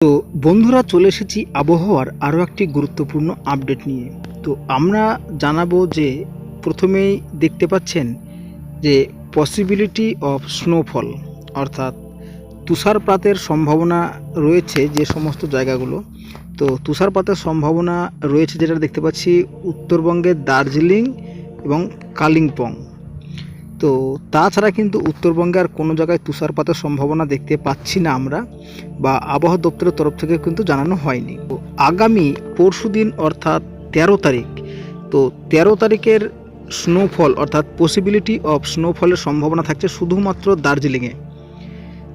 তো বন্ধুরা, চলে এসেছি আবহাওয়ার আরও একটি গুরুত্বপূর্ণ আপডেট নিয়ে। তো আমরা জানাব যে প্রথমেই দেখতে পাচ্ছেন যে পসিবিলিটি অফ স্নোফল অর্থাৎ তুষারপাতের সম্ভাবনা রয়েছে যে সমস্ত জায়গাগুলো। তো তুষারপাতের সম্ভাবনা রয়েছে যেটা দেখতে পাচ্ছি উত্তরবঙ্গের দার্জিলিং এবং কালিম্পং। তো তাছাড়া কিন্তু উত্তরবঙ্গে আর কোনো জায়গায় তুষারপাতের সম্ভাবনা দেখতে পাচ্ছি না আমরা, বা আবহাওয়া দপ্তরের তরফ থেকে কিন্তু জানানো হয়নি। আগামী পরশু দিন অর্থাৎ তেরো তারিখ, তো তেরো তারিখের স্নোফল অর্থাৎ পসিবিলিটি অফ স্নোফলের সম্ভাবনা থাকছে শুধুমাত্র দার্জিলিংয়ে।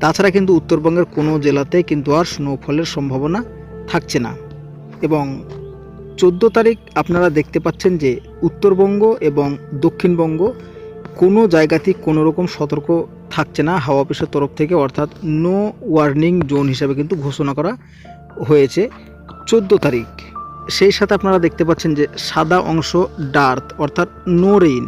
তাছাড়া কিন্তু উত্তরবঙ্গের কোনো জেলাতে কিন্তু আর স্নোফলের সম্ভাবনা থাকছে না। এবং চোদ্দ তারিখ আপনারা দেখতে পাচ্ছেন যে উত্তরবঙ্গ এবং দক্ষিণবঙ্গ কোনো জায়গাতেই কোনো রকম সতর্ক থাকছে না হাওয়া অফিসের তরফ থেকে, অর্থাৎ নো ওয়ার্নিং জোন হিসাবে কিন্তু ঘোষণা করা হয়েছে। চোদ্দ তারিখ, সেই সাথে আপনারা দেখতে পাচ্ছেন যে সাদা অংশ ডার্থ, অর্থাৎ নো রেইন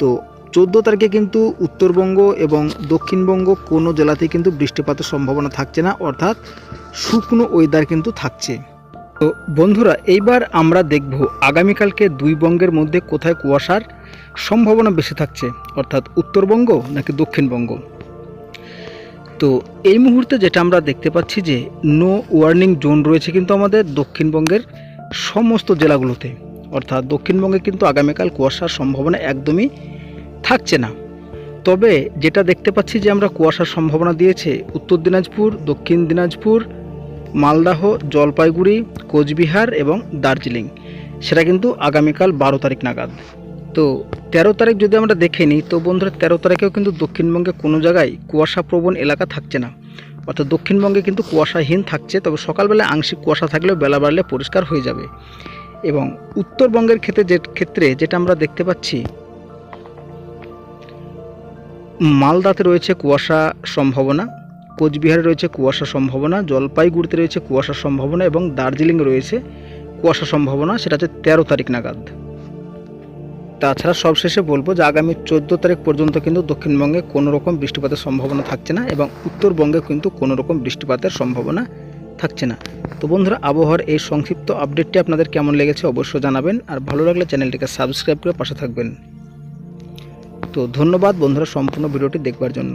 তো চোদ্দ তারিখে কিন্তু উত্তরবঙ্গ এবং দক্ষিণবঙ্গ কোনো জেলাতেই কিন্তু বৃষ্টিপাতের সম্ভাবনা থাকছে না, অর্থাৎ শুকনো ওয়েদার কিন্তু থাকছে। তো বন্ধুরা, এইবার আমরা দেখব আগামীকালকে দুই বঙ্গের মধ্যে কোথায় কুয়াশার সম্ভাবনা বেশি থাকছে, অর্থাৎ উত্তরবঙ্গ নাকি দক্ষিণবঙ্গ। তো এই মুহূর্তে যেটা আমরা দেখতে পাচ্ছি যে নো ওয়ার্নিং জোন রয়েছে কিন্তু আমাদের দক্ষিণবঙ্গের সমস্ত জেলাগুলোতে। অর্থাৎ দক্ষিণবঙ্গে কিন্তু আগামীকাল কুয়াশার সম্ভাবনা একদমই থাকছে না। তবে যেটা দেখতে পাচ্ছি যে, আমরা কুয়াশার সম্ভাবনা দিয়েছে উত্তর দিনাজপুর, দক্ষিণ দিনাজপুর মালদাহ, জলপাইগুড়ি, কোচবিহার এবং দার্জিলিং। সেটা কিন্তু আগামীকাল বারো তারিখ নাগাদ। তো তেরো তারিখ যদি আমরা দেখে নিই, তো বন্ধুরা তেরো তারিখেও কিন্তু দক্ষিণবঙ্গে কোনো জায়গায় কুয়াশাপ্রবণ এলাকা থাকছে না। অর্থাৎ দক্ষিণবঙ্গে কিন্তু কুয়াশাহীন থাকছে, তবে সকালবেলা আংশিক কুয়াশা থাকলেও বেলা বাড়লে পরিষ্কার হয়ে যাবে। এবং উত্তরবঙ্গের ক্ষেত্রে যে, ক্ষেত্রে যেটা আমরা দেখতে পাচ্ছি, মালদাতে রয়েছে কুয়াশা সম্ভাবনা। কোচবিহারে রয়েছে কুয়াশা সম্ভাবনা, জলপাইগুড়িতে রয়েছে কুয়াশা সম্ভাবনা এবং দার্জিলিং রয়েছে কুয়াশা সম্ভাবনা, সেটা হচ্ছে তেরো তারিখ নাগাদ। তাছাড়া সবশেষে বলব যে আগামী চোদ্দ তারিখ পর্যন্ত কিন্তু দক্ষিণবঙ্গে কোনো রকম বৃষ্টিপাতের সম্ভাবনা থাকছে না এবং উত্তরবঙ্গে কিন্তু কোনো রকম বৃষ্টিপাতের সম্ভাবনা থাকছে না। তো বন্ধুরা, আবহাওয়ার এই সংক্ষিপ্ত আপডেটটি আপনাদের কেমন লেগেছে অবশ্যই জানাবেন আর ভালো লাগলে চ্যানেলটিকে সাবস্ক্রাইব করে পাশে থাকবেন। তো ধন্যবাদ বন্ধুরা, সম্পূর্ণ ভিডিওটি দেখবার জন্য।